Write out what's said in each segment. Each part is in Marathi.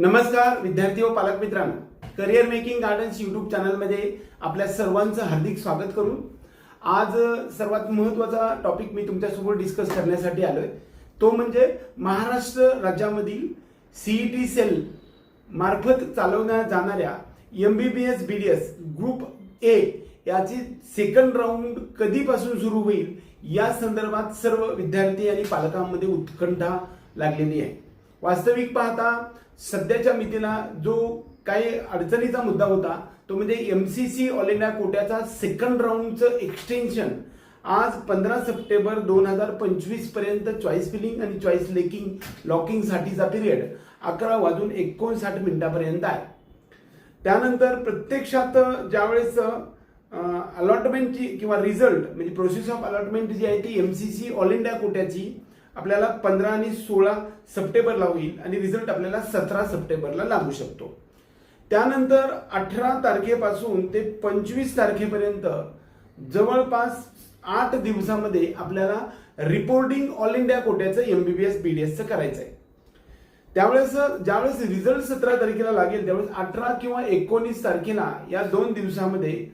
नमस्कार विद्यार्थी व पालक मित्रांनो. करिअर मेकिंग गार्डन्स युट्यूब चॅनलमध्ये आपल्या सर्वांचं हार्दिक स्वागत करून आज सर्वात महत्त्वाचा टॉपिक मी तुमच्यासोबत डिस्कस करण्यासाठी आलो आहे तो म्हणजे महाराष्ट्र राज्यामधील सीईटी सेल मार्फत चालवण्या जाणाऱ्या M B B S B D S group A याची सेकंड राऊंड कधीपासून सुरू होईल? या संदर्भात सर्व विद्यार्थी आणि पालकांमध्ये उत्कंठा लागलेली आहे. वास्तविक पाहता सध्याच्या मितीला जो काही अडचणीचा मुद्दा होता तो म्हणजे M C C all India कोट्याचा second राऊंडचं एक्सटेन्शन आज पंधरा सप्टेंबर दोन हजार पंचवीसपर्यंत चॉईस फिलिंग आणि चॉईस लेकिंग लॉकिंगसाठीचा पिरियड अकरा वाजून एकोणसाठ मिनिटापर्यंत आहे. त्यानंतर प्रत्यक्षात ज्यावेळेस अलॉटमेंटची किंवा रिझल्ट म्हणजे प्रोसेस ऑफ अलॉटमेंट जी आहे ती M C C all India कोट्याची आपल्याला पंधरा आणि सोळा सप्टेंबरला होईल आणि रिझल्ट आपल्याला सतरा सप्टेंबरला लागू शकतो. त्यानंतर अठरा तारखेपासून ते पंचवीस तारखेपर्यंत जवळपास आठ दिवसामध्ये आपल्याला रिपोर्टिंग ऑल इंडिया कोट्याचं एमबीबीएस बीडीएसचं करायचं आहे त्यावेळेस ज्यावेळेस रिझल्ट सतरा तारखेला लागेल त्यावेळेस अठरा किंवा एकोणीस तारखेला या दोन दिवसामध्ये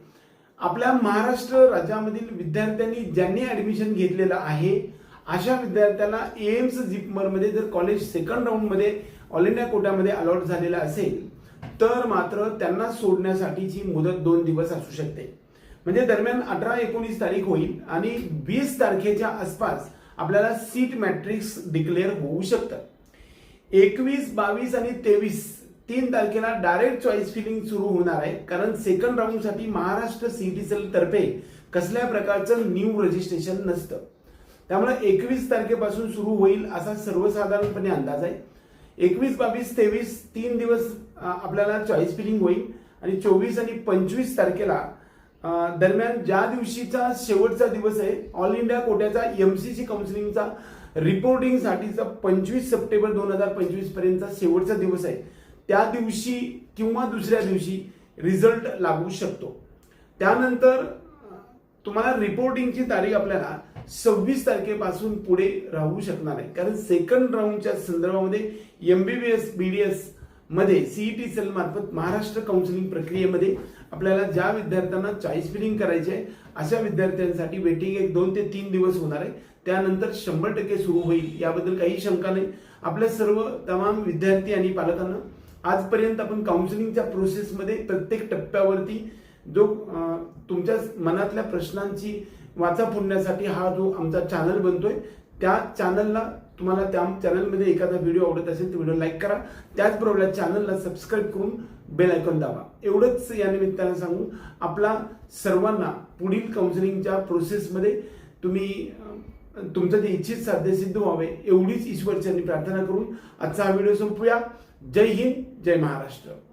आपल्या महाराष्ट्र राज्यामधील विद्यार्थ्यांनी ज्यांनी ऍडमिशन घेतलेलं आहे अशा विद्यार्थ्यांना एम्स जिपमरमध्ये जर कॉलेज सेकंड राऊंडमध्ये ऑल इंडिया कोट्यामध्ये अलॉट झालेला असेल तर मात्र त्यांना सोडण्यासाठीची मुदत दोन दिवस असू शकते. म्हणजे दरम्यान अठरा एकोणीस तारीख होईल आणि वीस तारखेच्या आसपास आपल्याला सीट मॅट्रिक्स डिक्लेअर होऊ शकतं. एकवीस बावीस आणि तेवीस तीन तारखेला डायरेक्ट चॉईस फिलिंग सुरू होणार आहे कारण सेकंड राऊंडसाठी महाराष्ट्र सीटीसेल तर्फे कसल्या प्रकारचं न्यू रजिस्ट्रेशन नसतं. त्यामुळे एकवीस तारखेपासून सुरू होईल असा सर्वसाधारणपणे अंदाज आहे. एकवीस बावीस तेवीस तीन दिवस आपल्याला चॉईस फिलिंग होईल. आणि चोवीस आणि पंचवीस तारखेला दरम्यान ज्या दिवशीचा शेवटचा दिवस आहे ऑल इंडिया कोट्याचा एमसीसी काउन्सिलिंगचा रिपोर्टिंगसाठीचा पंचवीस सप्टेंबर दोन हजार पंचवीस पर्यंतचा शेवटचा दिवस आहे. त्या दिवशी किंवा दुसऱ्या दिवशी रिझल्ट लागू शकतो. त्यानंतर तुम्हाला रिपोर्टिंगची तारीख आपल्याला सव्वीस तारखेपासून पुढे राहू शकणार आहे कारण सेकंड राऊंडच्या संदर्भामध्ये एमबीबीएस बीडीएसमध्ये सीईटी सेल मार्फत महाराष्ट्र काउन्सिलिंग प्रक्रियेमध्ये आपल्याला ज्या विद्यार्थ्यांना चॉईस फिलिंग करायची आहे अशा विद्यार्थ्यांसाठी वेटिंग एक दोन ते तीन दिवस होणार आहे. त्यानंतर शंभर टक्के सुरू होईल याबद्दल काही शंका नाही. आपल्या सर्व तमाम विद्यार्थी आणि पालकांना आजपर्यंत आपण काउन्सिलिंगच्या प्रोसेसमध्ये प्रत्येक टप्प्यावरती जो तुमच्या मनातल्या प्रश्नांची वाचा पुण्यासाठी हा जो आमचा चॅनल बनतोय त्या चॅनलला तुम्हाला त्या चॅनलमध्ये एखादा व्हिडिओ आवडत असेल तर व्हिडिओ लाईक करा. त्याचबरोबर चॅनलला सबस्क्राईब करून बेल आयकॉन दाबा. एवढंच या निमित्तानं सांगून आपला सर्वांना पुढील काउन्सिलिंगच्या प्रोसेसमध्ये तुम्ही तुमचं जे इच्छित साध्य सिद्ध व्हावे एवढीच ईश्वरचरणी प्रार्थना करून आजचा हा व्हिडिओ संपूया. जय हिंद जय महाराष्ट्र.